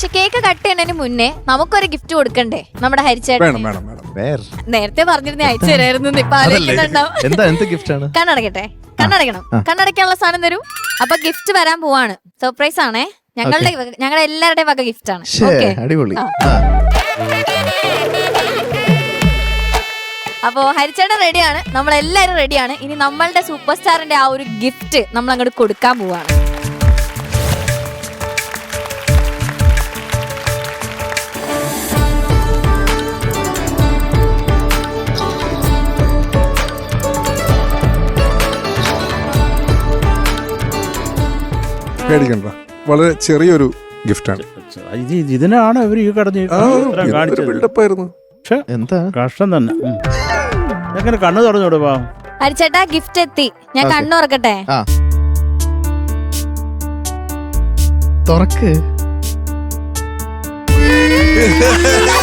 പക്ഷെ cake cut ചെയ്യുന്നതിന് മുന്നേ നമുക്കൊരു ഗിഫ്റ്റ് കൊടുക്കണ്ടേ? നമ്മുടെ ഹരിച്ചേട്ടൻ വേണം വേണം വേണം. വേർ നേരത്തെ പറഞ്ഞിരുന്നേ അയച്ചു തരായിരുന്നു ഇപ്പൊ ആലോചിക്കുന്നുണ്ടാവും. എന്താ എന്ത് ഗിഫ്റ്റ് ആണ്? കണ്ണടക്കട്ടെ കണ്ണടക്കണം കണ്ണടക്കാനുള്ള സാധനം തരും. അപ്പൊ ഗിഫ്റ്റ് വരാൻ പോവാണ്. സർപ്രൈസ് ആണേ. ഞങ്ങളുടെ ഞങ്ങളുടെ എല്ലാവരുടെയും വക ഗിഫ്റ്റ് ആണ്. ശ്ശേ, അടിപൊളി. ആ. ആ. അപ്പോ ഹരിച്ചേട്ടൻ റെഡിയാണ് നമ്മളെല്ലാരും റെഡിയാണ് ഇനി നമ്മളുടെ സൂപ്പർ സ്റ്റാറിന്റെ ആ ഒരു ഗിഫ്റ്റ് നമ്മൾ അങ്ങോട്ട് കൊടുക്കാൻ പോവാണ്. പേടിക്കണ്ട. വളരെ ചെറിയൊരു ഗിഫ്റ്റാണ്. ഇത് ഇതിനാണ് ഇവർ ഈ കടഞ്ഞ് ബിൽഡപ്പ് ആയിരുന്നു പക്ഷെ എന്താ? കഷ്ടം തന്നെ. എങ്ങനെ കണ്ണു തുറന്നു കൊടുപ്പാ അരിച്ചേട്ടാ ഗിഫ്റ്റ് എത്തി. ഞാൻ കണ്ണു തുറക്കട്ടെ? തുറക്ക്.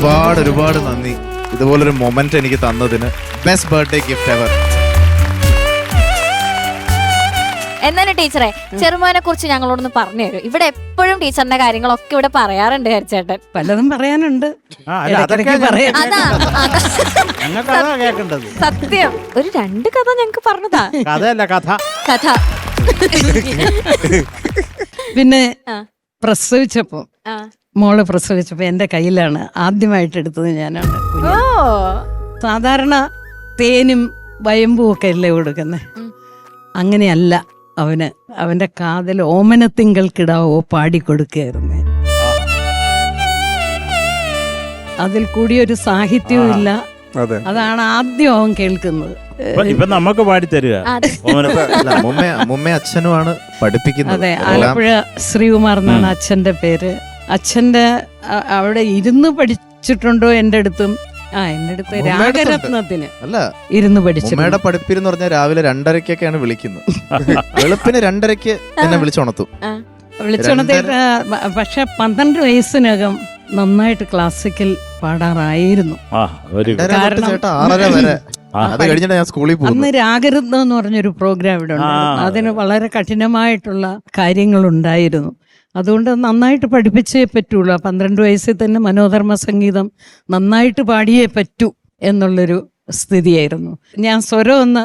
ഒരുപാട് ഒരുപാട് നന്ദി. ഇതുപോലൊരു മൊമെന്റ് എനിക്ക് തന്നതിന്. ബെസ്റ്റ് ബർത്ത്ഡേ ഗിഫ്റ്റ് എവർ എന്നാലും ടീച്ചറെ ചെറുമോനെ കുറിച്ച് ഞങ്ങളോടൊന്ന് പറഞ്ഞു തരും. ഇവിടെ എപ്പോഴും ടീച്ചറിന്റെ കാര്യങ്ങളൊക്കെ ഇവിടെ പറയാറുണ്ട് ചേട്ടൻ പലതും പറയാനുണ്ട്. അതാ കേൾക്കേണ്ടത്. സത്യം. ഒരു രണ്ട് കഥ ഞങ്ങക്ക് പറഞ്ഞതാ. കഥയല്ല കഥ. കഥ. പിന്നെ ആ. പ്രസവിച്ചപ്പോ ആ. മോൾ പ്രസവിച്ചപ്പോ എന്റെ കയ്യിലാണ് ആദ്യമായിട്ട് എടുത്തത് ഞാനാണ് കുഞ്ഞ്. സാധാരണ തേനും വയമ്പും ഒക്കെ അല്ലേ കൊടുക്കുന്നത്. അങ്ങനെയല്ല അവന്. അവന്റെ കാതിൽ ഓമനത്തിങ്കൾക്കിടാവോ പാടിക്കൊടുക്കുകയായിരുന്നു അതിൽ കൂടി ഒരു സാഹിത്യവും ഇല്ല. അതെ. അതാണ് ആദ്യം അവൻ കേൾക്കുന്നത്. ഇപ്പൊ- ഇപ്പൊ നമുക്ക് പാടി അതെ. അല്ല മുമ്മ മുമ്മ അച്ഛനുമാണ് പഠിപ്പിക്കുന്നത്. അതെ എല്ലാം ആലപ്പുഴ ശ്രീകുമാർ എന്നാണ് അച്ഛന്റെ പേര്. അച്ഛന്റെ അ- അവിടെ ഇരുന്ന് പഠിച്ചിട്ടുണ്ടോ എന്റെ അടുത്തും? ആ എന്റെ അടുത്ത് രാഗരത്നത്തിന് അല്ല. ഇരുന്ന് പഠിച്ചിട്ടുണ്ട്. മുമ്മയുടെ പഠിപ്പിരെന്ന് പറഞ്ഞാൽ രാവിലെ രണ്ടരക്കൊക്കെയാണ് വിളിക്കുന്നത്. വെളുപ്പിന് രണ്ടരക്ക് എന്നെ വിളിച്ചുണർത്തും വിളിച്ചുണർത്തിയിട്ട് പക്ഷെ പന്ത്രണ്ട് വയസ്സിനകം നന്നായിട്ട് ക്ലാസിക്കൽ പാടാറായിരുന്നു. ആ ഒരു രണ്ടര തൊട്ട് കാരണം- ചേട്ടാ വരെ. അത് കഴിഞ്ഞിട്ട് ഞാൻ സ്കൂളിൽ അന്ന് രാഗരത്നം എന്ന് പറഞ്ഞൊരു പ്രോഗ്രാം ഇവിടെ ഉണ്ടായിരുന്നു. അതിന് വളരെ കഠിനമായിട്ടുള്ള കാര്യങ്ങളുണ്ടായിരുന്നു. അതുകൊണ്ട് നന്നായിട്ട് പഠിപ്പിച്ചേ പറ്റുള്ളൂ. പന്ത്രണ്ട് വയസ്സിൽ തന്നെ മനോധർമ്മ സംഗീതം നന്നായിട്ട് പാടിയേ പറ്റൂ എന്നുള്ളൊരു സ്ഥിതിയായിരുന്നു. ഞാൻ സ്വരം ഒന്ന്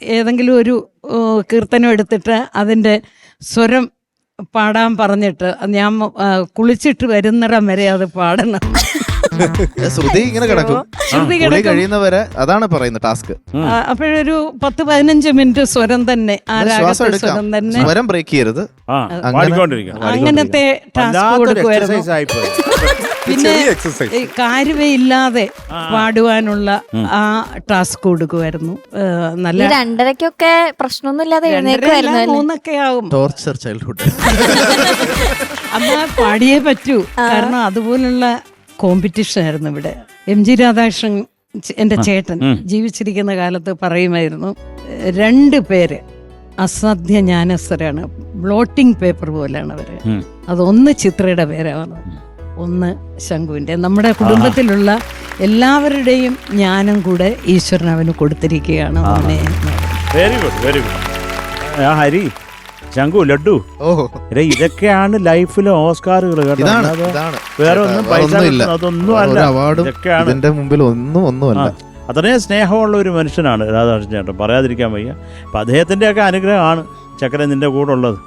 ഏതെങ്കിലും ഒരു കീർത്തനം എടുത്തിട്ട് അതിന്റെ സ്വരം പാടാൻ പറഞ്ഞിട്ട് ഞാൻ കുളിച്ചിട്ട് വരുന്നിടം വരെ അത് പാടണം. ശ്രുതി ഇങ്ങനെ കിടക്കും. ശ്രുതി കുളി കിടക്കും. കഴിയുന്നവരെ അതാണ് പറയുന്നത് ടാസ്ക് അപ്പോഴൊരു പത്ത് പതിനഞ്ച് മിനിറ്റ് സ്വരം തന്നെ ആ ശ്വാസം രാഗത്തെ എടുക്കാം. സ്വരം തന്നെ. സ്വരം ബ്രേക്ക് ചെയ്യരുത്. ആ അങ്ങനെ- അങ്ങനത്തെ ടാസ്ക് കൊടുക്കുമായിരുന്നു. ആയിപ്പോയി. പിന്നെ ചെറിയ ഈ പാടുവാനുള്ള ആ. ടാസ്ക് കൊടുക്കുമായിരുന്നു. ഏ, ഈ നല്ല രണ്ടരക്കൊക്കെ പ്രശ്നമൊന്നുമില്ലാതെ ആകും അല്ല? മൂന്നൊക്കെ ആവും. ടോർച്ചർ ചൈൽഡ്ഹുഡ് അമ്മ പാടിയേ പറ്റൂ. കാരണം അതുപോലുള്ള കോമ്പറ്റീഷൻ ആയിരുന്നു ഇവിടെ. എം ജി രാധാകൃഷ്ണൻ എന്റെ എന്റെ ചേട്ടൻ ജീവിച്ചിരിക്കുന്ന കാലത്ത് പറയുമായിരുന്നു രണ്ട് പേര് അസാധ്യ ജ്ഞാനസ്ഥരാണ്. ബ്ലോട്ടിംഗ് പേപ്പർ പോലെയാണ് അവർ. അതൊന്ന് ചിത്രയുടെ പേരാണ്. ഒന്ന് ശംഖുവിന്റെ നമ്മുടെ കുടുംബത്തിലുള്ള എല്ലാവരുടെയും ജ്ഞാനം കൂടെ ഈശ്വരൻ അവന് കൊടുത്തിരിക്കുകയാണ് very good very good Hari. ശംഖു ലഡു ഓ. എടേ, ഇതൊക്കെയാണ് ലൈഫിലെ ഓസ്കാറുകൾ കേട്ടോ. ഇതാണ് അല്ലാതെ ഇതാണ്. വേറെ ഒന്നും പൈസ ഒന്നുമില്ല. കിട്ടുന്ന അതൊന്നും വേറെ അല്ല. ഒരു അവാർഡും ഇതൊക്കെയാണ്. ഇതിന്റെ മുമ്പിൽ ഒന്നും ഒന്നുമല്ല. അത്രയും സ്നേഹമുള്ള ഒരു മനുഷ്യനാണ് രാധാകൃഷ്ണൻ ചേട്ടൻ. പറയാതിരിക്കാൻ വയ്യ. അപ്പം അദ്ദേഹത്തിന്റെയൊക്കെ അനുഗ്രഹമാണ് ചക്കര നിന്റെ കൂടെ ഉള്ളത്.